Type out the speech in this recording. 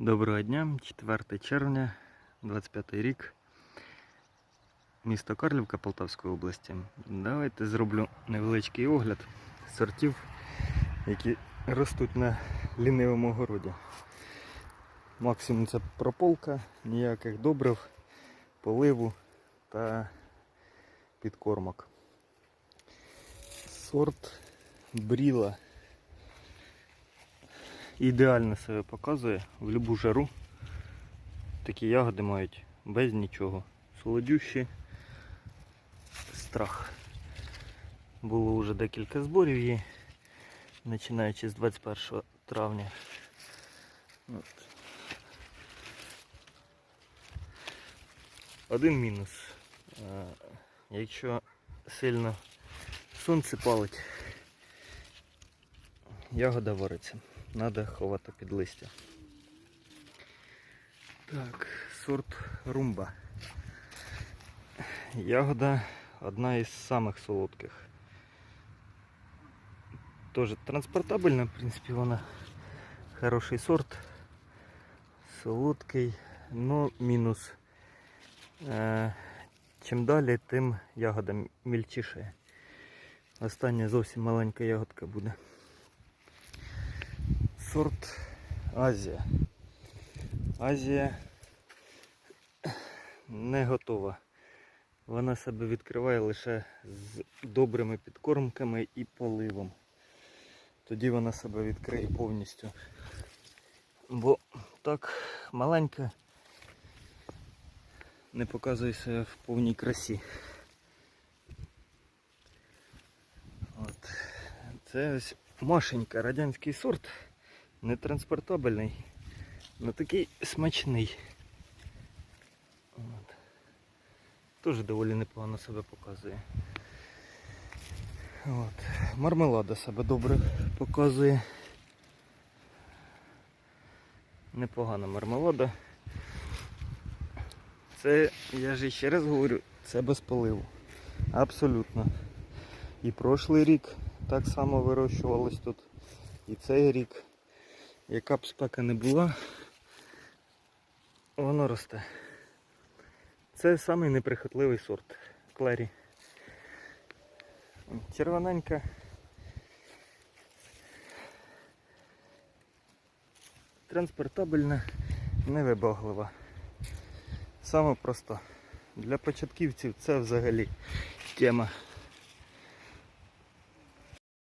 Доброго дня, 4 червня, 25 рік, місто Карлівка Полтавської області. Давайте зроблю невеличкий огляд сортів, які ростуть на лінивому городі. Максимум це прополка, ніяких добрив, поливу та підкормок. Сорт бріла ідеально себе показує в будь-яку жару. Такі ягоди мають без нічого. Солодющі страх. Було вже декілька зборів її, починаючи з 21 травня. От. Один мінус. Е, Якщо сильно сонце палить, ягода вариться. Надо ховати під листя. Так, сорт румба. Ягода одна із самих солодких. Тоже транспортабельна, в принципі, вона хороший сорт. Солодкий, но мінус. Е, чим далі, тим ягода мільчіше. Остання зовсім маленька ягодка буде. Сорт Азія. Азія не готова. Вона себе відкриває лише з добрими підкормками і поливом. Тоді вона себе відкриє повністю. Бо так маленька не показує себе в повній красі. От. Це ось Машенька, радянський сорт нетранспортабельний, але такий смачний. От. Теж доволі непогано себе показує. От. Мармелада себе добре показує. Непогана мармелада. Це, я ж ще раз говорю, це без поливу. Абсолютно. І прошлий рік так само вирощувалось тут. І цей рік. Яка б спека не була, воно росте. Це самий неприхотливий сорт клері. Червоненька. Транспортабельна, невибаглива. Саме просто. Для початківців це взагалі тема.